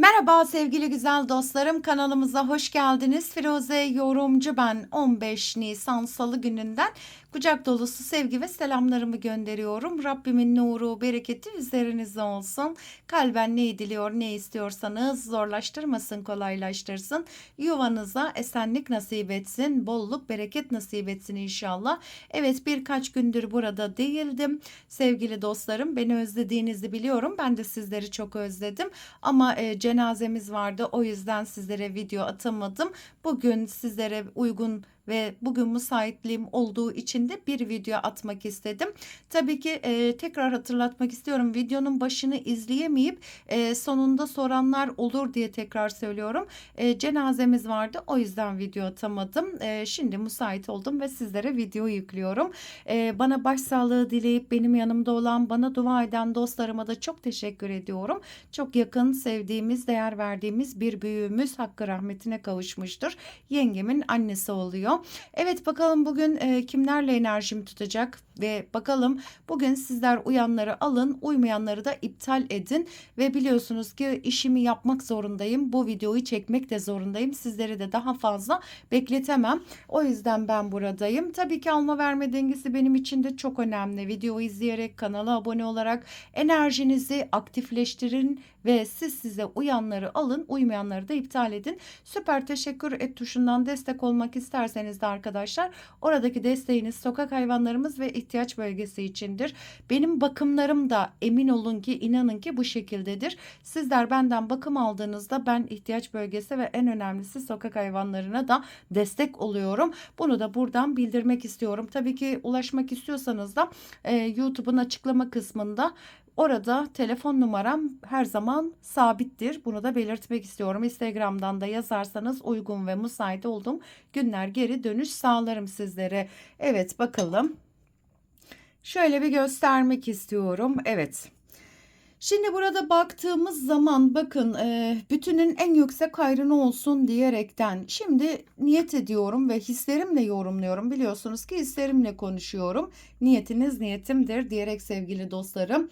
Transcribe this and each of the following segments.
Merhaba sevgili güzel dostlarım kanalımıza hoş geldiniz. Firuze yorumcu ben 15 Nisan Salı gününden kucak dolusu sevgi ve selamlarımı gönderiyorum. Rabbimin nuru, bereketi üzerinizde olsun. Kalben ne diliyor, ne istiyorsanız zorlaştırmasın, kolaylaştırsın. Yuvanıza esenlik nasip etsin, bolluk, bereket nasip etsin inşallah. Evet birkaç gündür burada değildim. Sevgili dostlarım beni özlediğinizi biliyorum. Ben de sizleri çok özledim. Ama e, cenazemiz vardı. O yüzden sizlere video atamadım. Bugün sizlere uygun ve bugün müsaitliğim olduğu için de bir video atmak istedim. Tabii ki e, tekrar hatırlatmak istiyorum. Videonun başını izleyemeyip e, sonunda soranlar olur diye tekrar söylüyorum. E, cenazemiz vardı. O yüzden video atamadım. E, şimdi müsait oldum ve sizlere video yüklüyorum. E, bana başsağlığı dileyip benim yanımda olan, bana dua eden dostlarıma da çok teşekkür ediyorum. Çok yakın, sevdiğimiz, değer verdiğimiz bir büyüğümüz hakkı rahmetine kavuşmuştur. Yengemin annesi oluyor. Evet bakalım bugün e, kimlerle enerjim tutacak ve bakalım bugün sizler uyanları alın, uymayanları da iptal edin ve biliyorsunuz ki işimi yapmak zorundayım. Bu videoyu çekmek de zorundayım. Sizleri de daha fazla bekletemem. O yüzden ben buradayım. Tabii ki alma verme dengesi benim için de çok önemli. Videoyu izleyerek, kanala abone olarak enerjinizi aktifleştirin ve siz size uyanları alın, uymayanları da iptal edin. Süper teşekkür et tuşundan destek olmak isterseniz de arkadaşlar oradaki desteğiniz sokak hayvanlarımız ve ihtiyaç bölgesi içindir. Benim bakımlarım da emin olun ki inanın ki bu şekildedir. Sizler benden bakım aldığınızda ben ihtiyaç bölgesi ve en önemlisi sokak hayvanlarına da destek oluyorum. Bunu da buradan bildirmek istiyorum. Tabii ki ulaşmak istiyorsanız da e, YouTube'un açıklama kısmında Orada telefon numaram her zaman sabittir. Bunu da belirtmek istiyorum. Instagram'dan da yazarsanız uygun ve müsait olduğum günler geri dönüş sağlarım sizlere. Evet bakalım. Şöyle bir göstermek istiyorum. Evet. Şimdi burada baktığımız zaman bakın e, bütünün en yüksek hayrını olsun diyerekten şimdi niyet ediyorum ve hislerimle yorumluyorum. Biliyorsunuz ki hislerimle konuşuyorum. Niyetiniz niyetimdir diyerek sevgili dostlarım.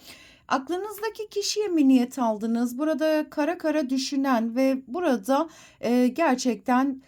Aklınızdaki kişiye mi niyet aldınız? Burada kara kara düşünen ve burada e, gerçekten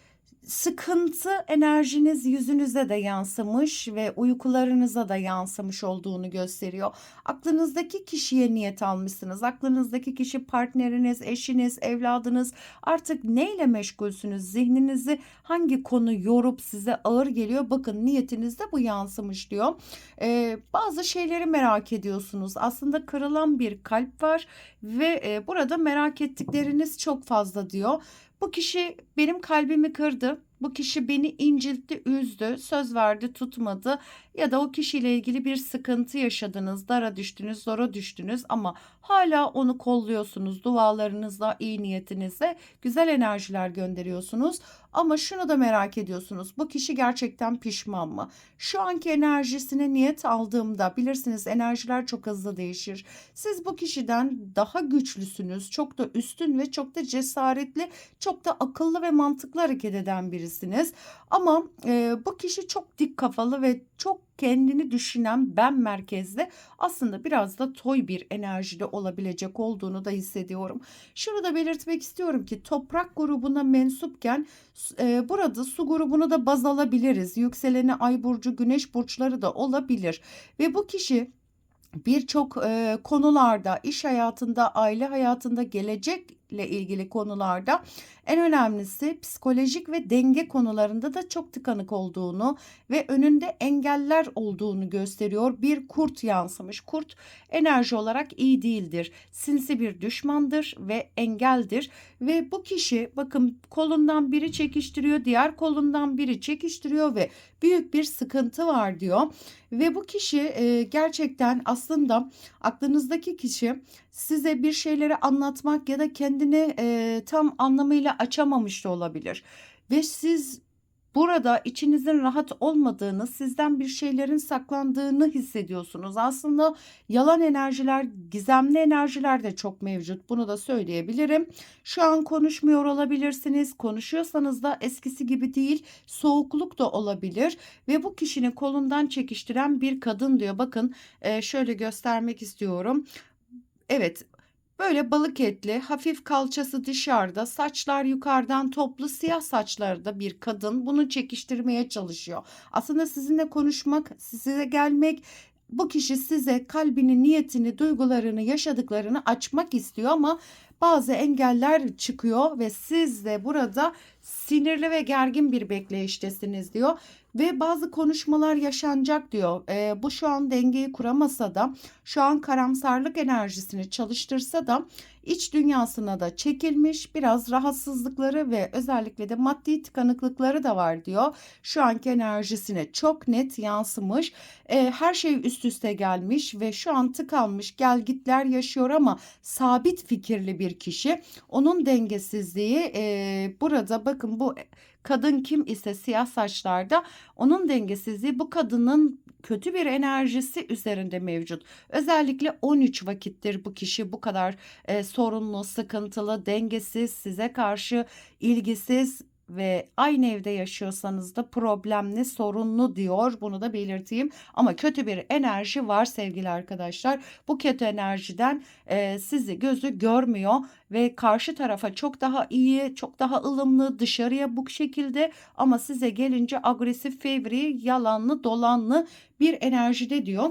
sıkıntı enerjiniz yüzünüze de yansımış ve uykularınıza da yansımış olduğunu gösteriyor. Aklınızdaki kişiye niyet almışsınız. Aklınızdaki kişi partneriniz, eşiniz, evladınız. Artık neyle meşgulsünüz? Zihninizi hangi konu yorup size ağır geliyor? Bakın niyetinizde bu yansımış diyor. Ee, bazı şeyleri merak ediyorsunuz. Aslında kırılan bir kalp var ve e, burada merak ettikleriniz çok fazla diyor. Bu kişi benim kalbimi kırdı. Bu kişi beni inciltti, üzdü, söz verdi, tutmadı ya da o kişiyle ilgili bir sıkıntı yaşadınız, dara düştünüz, zora düştünüz ama hala onu kolluyorsunuz. Dualarınızla, iyi niyetinizle güzel enerjiler gönderiyorsunuz. Ama şunu da merak ediyorsunuz. Bu kişi gerçekten pişman mı? Şu anki enerjisine niyet aldığımda bilirsiniz enerjiler çok hızlı değişir. Siz bu kişiden daha güçlüsünüz. Çok da üstün ve çok da cesaretli, çok da akıllı ve mantıklı hareket eden birisiniz. Ama e, bu kişi çok dik kafalı ve çok kendini düşünen ben merkezde aslında biraz da toy bir enerjide olabilecek olduğunu da hissediyorum. Şunu da belirtmek istiyorum ki toprak grubuna mensupken e, burada su grubunu da baz alabiliriz. Yükseleni ay burcu güneş burçları da olabilir ve bu kişi birçok e, konularda iş hayatında aile hayatında gelecekle ilgili konularda en önemlisi psikolojik ve denge konularında da çok tıkanık olduğunu ve önünde engeller olduğunu gösteriyor. Bir kurt yansımış. Kurt enerji olarak iyi değildir. Sinsi bir düşmandır ve engeldir. Ve bu kişi bakın kolundan biri çekiştiriyor, diğer kolundan biri çekiştiriyor ve büyük bir sıkıntı var diyor. Ve bu kişi e, gerçekten aslında aklınızdaki kişi size bir şeyleri anlatmak ya da kendini e, tam anlamıyla açamamış da olabilir. Ve siz burada içinizin rahat olmadığını, sizden bir şeylerin saklandığını hissediyorsunuz. Aslında yalan enerjiler, gizemli enerjiler de çok mevcut. Bunu da söyleyebilirim. Şu an konuşmuyor olabilirsiniz. Konuşuyorsanız da eskisi gibi değil, soğukluk da olabilir ve bu kişinin kolundan çekiştiren bir kadın diyor. Bakın şöyle göstermek istiyorum. Evet Böyle balık etli, hafif kalçası dışarıda, saçlar yukarıdan toplu, siyah saçlarda bir kadın bunu çekiştirmeye çalışıyor. Aslında sizinle konuşmak, size gelmek, bu kişi size kalbini, niyetini, duygularını, yaşadıklarını açmak istiyor ama bazı engeller çıkıyor ve siz de burada sinirli ve gergin bir bekleyiştesiniz diyor ve bazı konuşmalar yaşanacak diyor. Ee, bu şu an dengeyi kuramasa da şu an karamsarlık enerjisini çalıştırsa da iç dünyasına da çekilmiş biraz rahatsızlıkları ve özellikle de maddi tıkanıklıkları da var diyor. Şu anki enerjisine çok net yansımış. Ee, her şey üst üste gelmiş ve şu an tıkanmış gelgitler yaşıyor ama sabit fikirli bir kişi. Onun dengesizliği e, burada bakın bu kadın kim ise siyah saçlarda onun dengesizliği bu kadının kötü bir enerjisi üzerinde mevcut. Özellikle 13 vakittir bu kişi bu kadar e, sorunlu, sıkıntılı, dengesiz, size karşı ilgisiz ve aynı evde yaşıyorsanız da problemli, sorunlu diyor. Bunu da belirteyim. Ama kötü bir enerji var sevgili arkadaşlar. Bu kötü enerjiden e, sizi gözü görmüyor ve karşı tarafa çok daha iyi, çok daha ılımlı, dışarıya bu şekilde ama size gelince agresif, fevri, yalanlı, dolanlı bir enerjide diyor.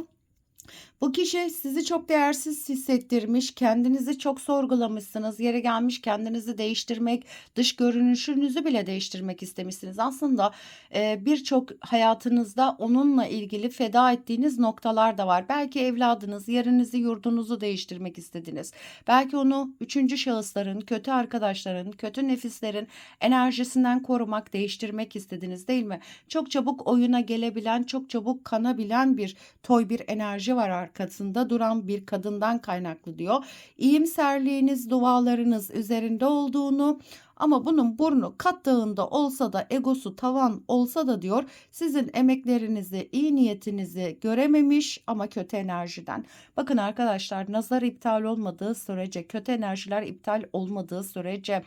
Bu kişi sizi çok değersiz hissettirmiş, kendinizi çok sorgulamışsınız, yere gelmiş kendinizi değiştirmek, dış görünüşünüzü bile değiştirmek istemişsiniz. Aslında e, birçok hayatınızda onunla ilgili feda ettiğiniz noktalar da var. Belki evladınız, yerinizi, yurdunuzu değiştirmek istediniz. Belki onu üçüncü şahısların, kötü arkadaşların, kötü nefislerin enerjisinden korumak, değiştirmek istediniz değil mi? Çok çabuk oyuna gelebilen, çok çabuk kanabilen bir toy bir enerji var arkasında duran bir kadından kaynaklı diyor. İyimserliğiniz, dualarınız üzerinde olduğunu ama bunun burnu kat dağında olsa da egosu tavan olsa da diyor sizin emeklerinizi, iyi niyetinizi görememiş ama kötü enerjiden. Bakın arkadaşlar nazar iptal olmadığı sürece, kötü enerjiler iptal olmadığı sürece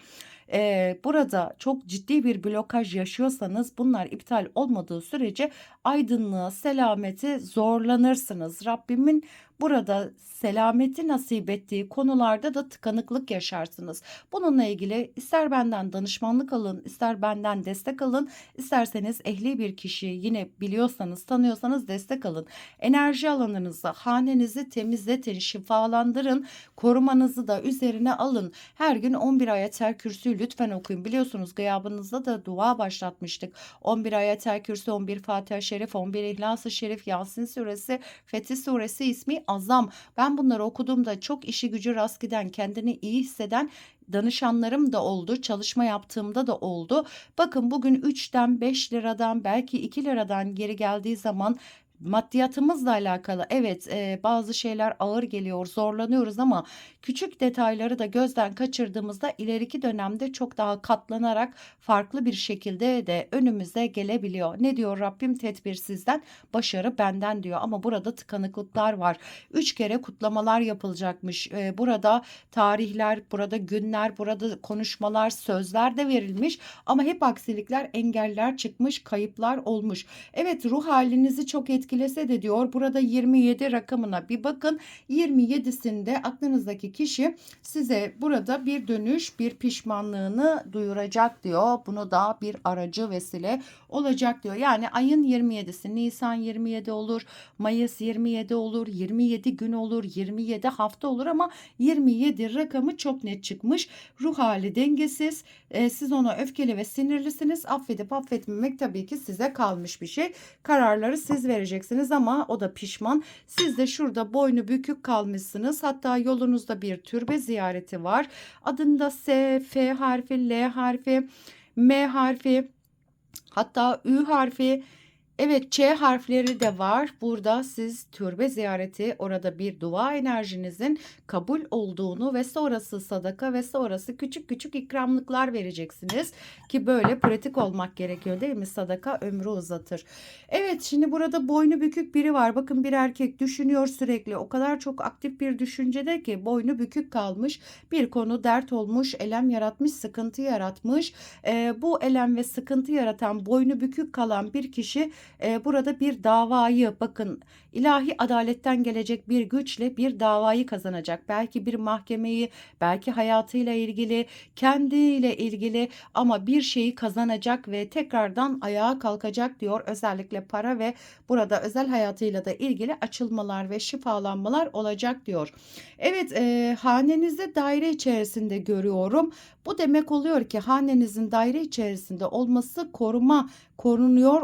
e, burada çok ciddi bir blokaj yaşıyorsanız bunlar iptal olmadığı sürece aydınlığı, selameti zorlanırsınız. Rabbimin burada selameti nasip ettiği konularda da tıkanıklık yaşarsınız. Bununla ilgili ister benden danışmanlık alın, ister benden destek alın, isterseniz ehli bir kişi yine biliyorsanız, tanıyorsanız destek alın. Enerji alanınızı, hanenizi temizletin, şifalandırın, korumanızı da üzerine alın. Her gün 11 ayetel kürsüyü lütfen okuyun. Biliyorsunuz gıyabınızda da dua başlatmıştık. 11 ayetel kürsü, 11 Fatiha Şerif, 11 İhlas-ı Şerif, Yasin suresi, Fetih suresi ismi azam. Ben bunları okuduğumda çok işi gücü rast giden, kendini iyi hisseden danışanlarım da oldu. Çalışma yaptığımda da oldu. Bakın bugün 3'ten 5 liradan belki 2 liradan geri geldiği zaman maddiyatımızla alakalı evet e, bazı şeyler ağır geliyor zorlanıyoruz ama küçük detayları da gözden kaçırdığımızda ileriki dönemde çok daha katlanarak farklı bir şekilde de önümüze gelebiliyor. Ne diyor Rabbim tedbirsizden başarı benden diyor ama burada tıkanıklıklar var. Üç kere kutlamalar yapılacakmış. E, burada tarihler, burada günler, burada konuşmalar, sözler de verilmiş ama hep aksilikler, engeller çıkmış, kayıplar olmuş. Evet ruh halinizi çok etkili etkilese de diyor burada 27 rakamına bir bakın. 27'sinde aklınızdaki kişi size burada bir dönüş bir pişmanlığını duyuracak diyor. Bunu da bir aracı vesile olacak diyor. Yani ayın 27'si Nisan 27 olur, Mayıs 27 olur, 27 gün olur, 27 hafta olur ama 27 rakamı çok net çıkmış. Ruh hali dengesiz. E, siz ona öfkeli ve sinirlisiniz. Affedip affetmemek tabii ki size kalmış bir şey. Kararları siz vereceksiniz ama o da pişman. Siz de şurada boynu bükük kalmışsınız. Hatta yolunuzda bir türbe ziyareti var. Adında S, F harfi, L harfi, M harfi, Hatta Ü harfi Evet Ç harfleri de var. Burada siz türbe ziyareti orada bir dua enerjinizin kabul olduğunu ve sonrası sadaka ve sonrası küçük küçük ikramlıklar vereceksiniz. Ki böyle pratik olmak gerekiyor değil mi? Sadaka ömrü uzatır. Evet şimdi burada boynu bükük biri var. Bakın bir erkek düşünüyor sürekli. O kadar çok aktif bir düşüncede ki boynu bükük kalmış. Bir konu dert olmuş, elem yaratmış, sıkıntı yaratmış. Ee, bu elem ve sıkıntı yaratan boynu bükük kalan bir kişi e, burada bir davayı bakın ilahi adaletten gelecek bir güçle bir davayı kazanacak. Belki bir mahkemeyi, belki hayatıyla ilgili, kendiyle ilgili ama bir şeyi kazanacak ve tekrardan ayağa kalkacak diyor. Özellikle para ve burada özel hayatıyla da ilgili açılmalar ve şifalanmalar olacak diyor. Evet, e, hanenizde daire içerisinde görüyorum. Bu demek oluyor ki hanenizin daire içerisinde olması koruma, korunuyor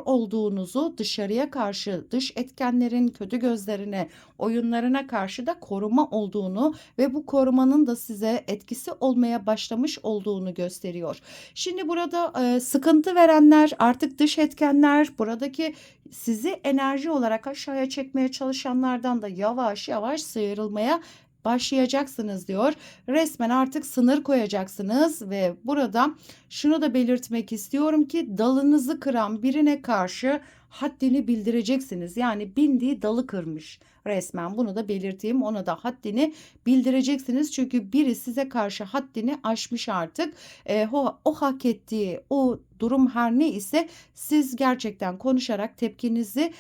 olduğunuzu dışarıya karşı, dış etkenlerin kötü gözlerine, oyunlarına karşı da koruma olduğunu ve bu korumanın da size etkisi olmaya başlamış olduğunu gösteriyor. Şimdi burada e, sıkıntı verenler, artık dış etkenler, buradaki sizi enerji olarak aşağıya çekmeye çalışanlardan da yavaş yavaş sıyrılmaya başlayacaksınız diyor. Resmen artık sınır koyacaksınız ve burada şunu da belirtmek istiyorum ki dalınızı kıran birine karşı haddini bildireceksiniz. Yani bindiği dalı kırmış resmen bunu da belirteyim ona da haddini bildireceksiniz. Çünkü biri size karşı haddini aşmış artık. E, o, o hak ettiği o durum her ne ise siz gerçekten konuşarak tepkinizi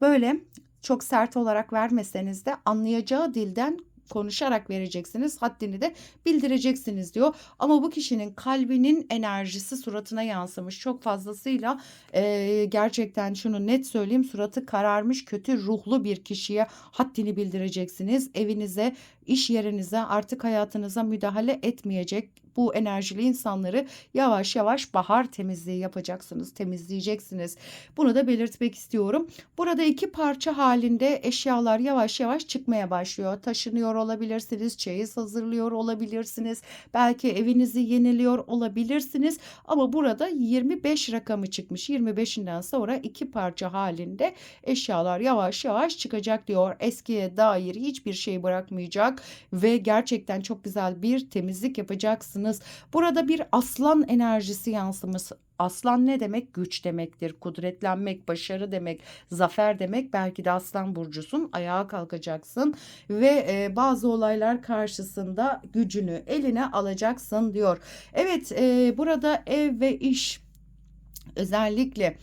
böyle çok sert olarak vermeseniz de anlayacağı dilden konuşarak vereceksiniz. Haddini de bildireceksiniz diyor. Ama bu kişinin kalbinin enerjisi suratına yansımış. Çok fazlasıyla e, gerçekten şunu net söyleyeyim. Suratı kararmış kötü ruhlu bir kişiye haddini bildireceksiniz. Evinize, iş yerinize, artık hayatınıza müdahale etmeyecek bu enerjili insanları yavaş yavaş bahar temizliği yapacaksınız, temizleyeceksiniz. Bunu da belirtmek istiyorum. Burada iki parça halinde eşyalar yavaş yavaş çıkmaya başlıyor. Taşınıyor olabilirsiniz, çeyiz hazırlıyor olabilirsiniz. Belki evinizi yeniliyor olabilirsiniz. Ama burada 25 rakamı çıkmış. 25'inden sonra iki parça halinde eşyalar yavaş yavaş çıkacak diyor. Eskiye dair hiçbir şey bırakmayacak ve gerçekten çok güzel bir temizlik yapacaksınız. Burada bir aslan enerjisi yansıması Aslan ne demek? Güç demektir. Kudretlenmek, başarı demek, zafer demek. Belki de aslan burcusun, ayağa kalkacaksın ve e, bazı olaylar karşısında gücünü eline alacaksın diyor. Evet, e, burada ev ve iş özellikle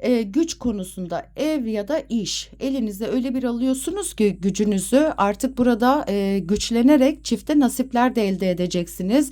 e, güç konusunda ev ya da iş elinize öyle bir alıyorsunuz ki gücünüzü artık burada e, güçlenerek çifte nasipler de elde edeceksiniz.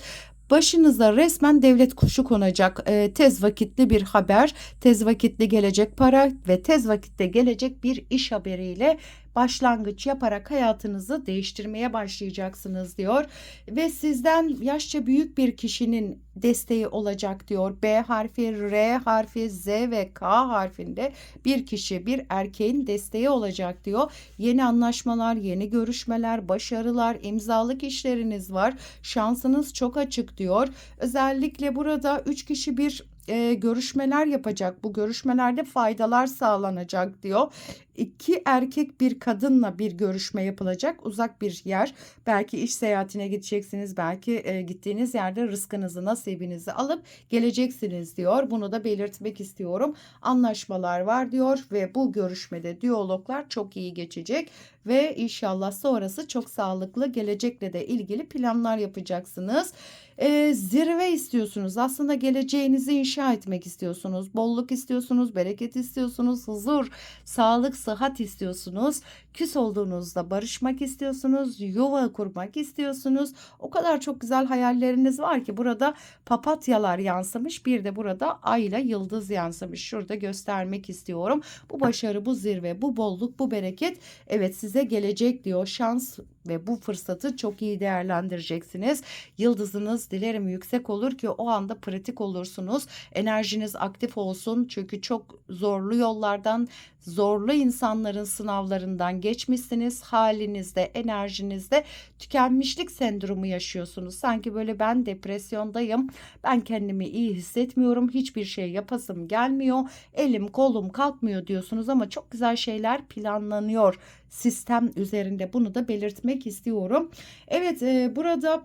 Başınıza resmen devlet kuşu konacak. E, tez vakitli bir haber, tez vakitli gelecek para ve tez vakitte gelecek bir iş haberiyle başlangıç yaparak hayatınızı değiştirmeye başlayacaksınız diyor. Ve sizden yaşça büyük bir kişinin desteği olacak diyor. B harfi, R harfi, Z ve K harfinde bir kişi, bir erkeğin desteği olacak diyor. Yeni anlaşmalar, yeni görüşmeler, başarılar, imzalık işleriniz var. Şansınız çok açık diyor. Özellikle burada 3 kişi bir e, görüşmeler yapacak. Bu görüşmelerde faydalar sağlanacak diyor. İki erkek bir kadınla bir görüşme yapılacak. Uzak bir yer. Belki iş seyahatine gideceksiniz. Belki e, gittiğiniz yerde rızkınızı, nasibinizi alıp geleceksiniz diyor. Bunu da belirtmek istiyorum. Anlaşmalar var diyor ve bu görüşmede diyaloglar çok iyi geçecek ve inşallah sonrası çok sağlıklı gelecekle de ilgili planlar yapacaksınız. Ee, zirve istiyorsunuz. Aslında geleceğinizi inşa etmek istiyorsunuz. Bolluk istiyorsunuz, bereket istiyorsunuz, huzur, sağlık, sıhhat istiyorsunuz. Küs olduğunuzda barışmak istiyorsunuz, yuva kurmak istiyorsunuz. O kadar çok güzel hayalleriniz var ki burada papatyalar yansımış. Bir de burada ayla yıldız yansımış. Şurada göstermek istiyorum. Bu başarı, bu zirve, bu bolluk, bu bereket evet size gelecek diyor. Şans ve bu fırsatı çok iyi değerlendireceksiniz. Yıldızınız dilerim yüksek olur ki o anda pratik olursunuz. Enerjiniz aktif olsun çünkü çok zorlu yollardan, zorlu insanların sınavlarından geçmişsiniz. Halinizde, enerjinizde tükenmişlik sendromu yaşıyorsunuz. Sanki böyle ben depresyondayım. Ben kendimi iyi hissetmiyorum. Hiçbir şey yapasım gelmiyor. Elim kolum kalkmıyor diyorsunuz ama çok güzel şeyler planlanıyor sistem üzerinde. Bunu da belirtmek istiyorum. Evet e, burada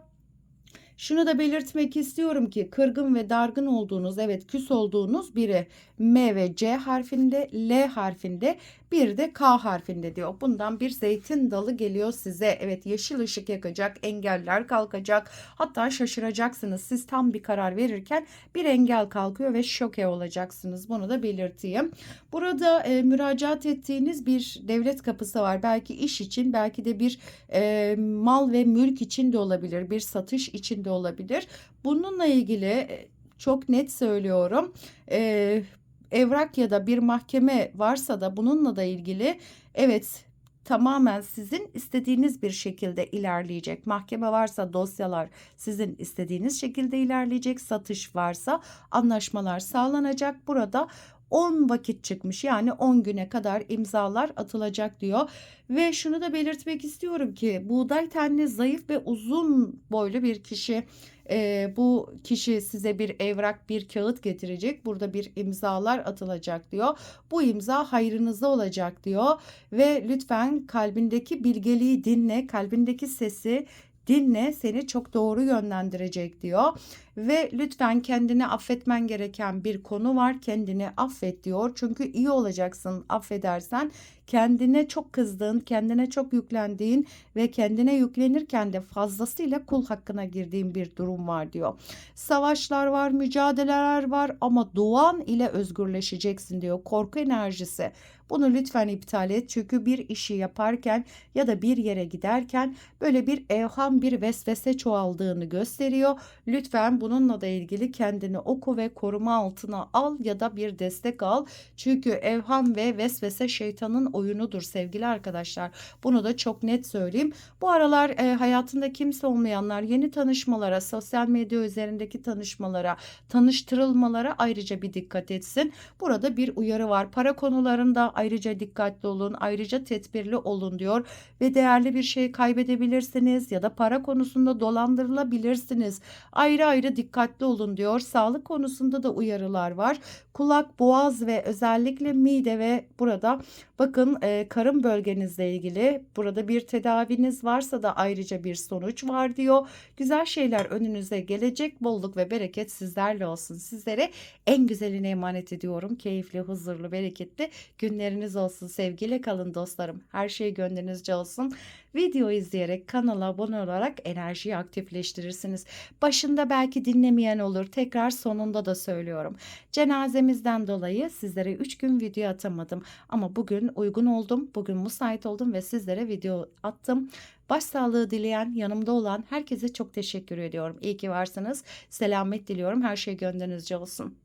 şunu da belirtmek istiyorum ki kırgın ve dargın olduğunuz evet küs olduğunuz biri M ve C harfinde L harfinde Bir de K harfinde diyor. Bundan bir zeytin dalı geliyor size. Evet yeşil ışık yakacak, engeller kalkacak. Hatta şaşıracaksınız. Siz tam bir karar verirken bir engel kalkıyor ve şoke olacaksınız. Bunu da belirteyim. Burada e, müracaat ettiğiniz bir devlet kapısı var. Belki iş için, belki de bir e, mal ve mülk için de olabilir. Bir satış için de olabilir. Bununla ilgili e, çok net söylüyorum. E, evrak ya da bir mahkeme varsa da bununla da ilgili evet tamamen sizin istediğiniz bir şekilde ilerleyecek. Mahkeme varsa dosyalar sizin istediğiniz şekilde ilerleyecek. Satış varsa anlaşmalar sağlanacak. Burada 10 vakit çıkmış yani 10 güne kadar imzalar atılacak diyor. Ve şunu da belirtmek istiyorum ki buğday tenli zayıf ve uzun boylu bir kişi e, bu kişi size bir evrak bir kağıt getirecek. Burada bir imzalar atılacak diyor. Bu imza hayrınıza olacak diyor. Ve lütfen kalbindeki bilgeliği dinle, kalbindeki sesi dinle seni çok doğru yönlendirecek diyor. Ve lütfen kendini affetmen gereken bir konu var. Kendini affet diyor. Çünkü iyi olacaksın affedersen. Kendine çok kızdığın, kendine çok yüklendiğin ve kendine yüklenirken de fazlasıyla kul hakkına girdiğin bir durum var diyor. Savaşlar var, mücadeleler var ama duan ile özgürleşeceksin diyor. Korku enerjisi. Bunu lütfen iptal et çünkü bir işi yaparken ya da bir yere giderken böyle bir evham bir vesvese çoğaldığını gösteriyor. Lütfen bununla da ilgili kendini oku ve koruma altına al ya da bir destek al. Çünkü evham ve vesvese şeytanın oyunudur sevgili arkadaşlar. Bunu da çok net söyleyeyim. Bu aralar e, hayatında kimse olmayanlar yeni tanışmalara, sosyal medya üzerindeki tanışmalara, tanıştırılmalara ayrıca bir dikkat etsin. Burada bir uyarı var. Para konularında ayrıca dikkatli olun, ayrıca tedbirli olun diyor ve değerli bir şey kaybedebilirsiniz ya da para konusunda dolandırılabilirsiniz. Ayrı ayrı dikkatli olun diyor. Sağlık konusunda da uyarılar var. Kulak, boğaz ve özellikle mide ve burada bakın e, karın bölgenizle ilgili burada bir tedaviniz varsa da ayrıca bir sonuç var diyor. Güzel şeyler önünüze gelecek. Bolluk ve bereket sizlerle olsun. Sizlere en güzeline emanet ediyorum. Keyifli, huzurlu, bereketli günleriniz olsun. Sevgiyle kalın dostlarım. Her şey gönlünüzce olsun. Video izleyerek kanala abone olarak enerjiyi aktifleştirirsiniz. Başında belki dinlemeyen olur. Tekrar sonunda da söylüyorum. Cenazemizden dolayı sizlere 3 gün video atamadım. Ama bugün uygun oldum. Bugün müsait oldum ve sizlere video attım. Başsağlığı dileyen, yanımda olan herkese çok teşekkür ediyorum. İyi ki varsınız. Selamet diliyorum. Her şey gönlünüzce olsun.